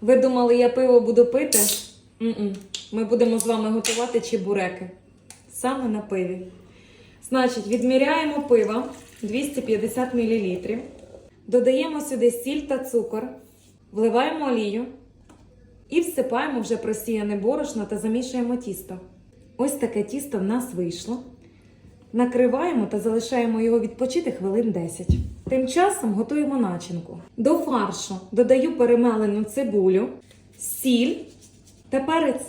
Ви думали, я пиво буду пити? М-м. Ми будемо з вами готувати чебуреки. Саме на пиві. Значить, відміряємо пиво 250 мл. Додаємо сюди сіль та цукор, вливаємо олію і всипаємо вже просіяне борошно та замішуємо тісто. Ось таке тісто в нас вийшло. Накриваємо та залишаємо його відпочити хвилин 10. Тим часом готуємо начинку. До фаршу додаю перемелену цибулю, сіль та перець.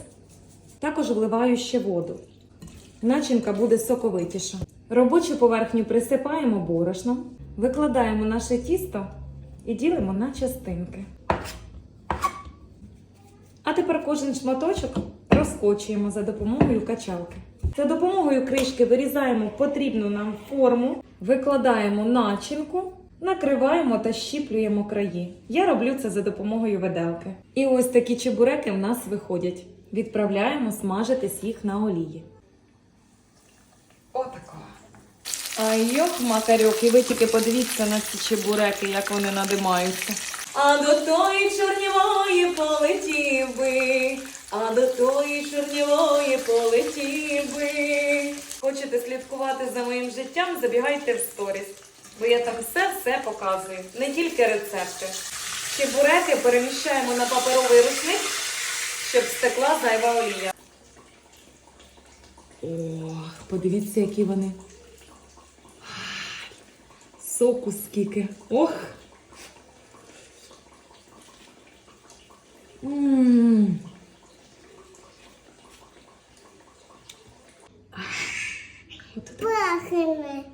Також вливаю ще воду. Начинка буде соковитіша. Робочу поверхню присипаємо борошном, викладаємо наше тісто і ділимо на частинки. А тепер кожен шматочок розкочуємо за допомогою качалки. За допомогою кришки вирізаємо потрібну нам форму, викладаємо начинку, накриваємо та щіплюємо краї. Я роблю це за допомогою виделки. І ось такі чебуреки в нас виходять. Відправляємо смажитись їх на олії. Отако. А йох, макарьок, і ви тільки подивіться на ці чебуреки, як вони надимаються. А до тої чорнівої полетів би, а до тої Сніг чорнілої полетів би. Хочете слідкувати за моїм життям? Забігайте в сторіс, бо я там все-все показую, не тільки рецепти. Чебуреки переміщаємо на паперовий рушник, щоб стекла зайва олія. Ох, подивіться, які вони. Соку скільки. Ох! М -м 不要喝奶。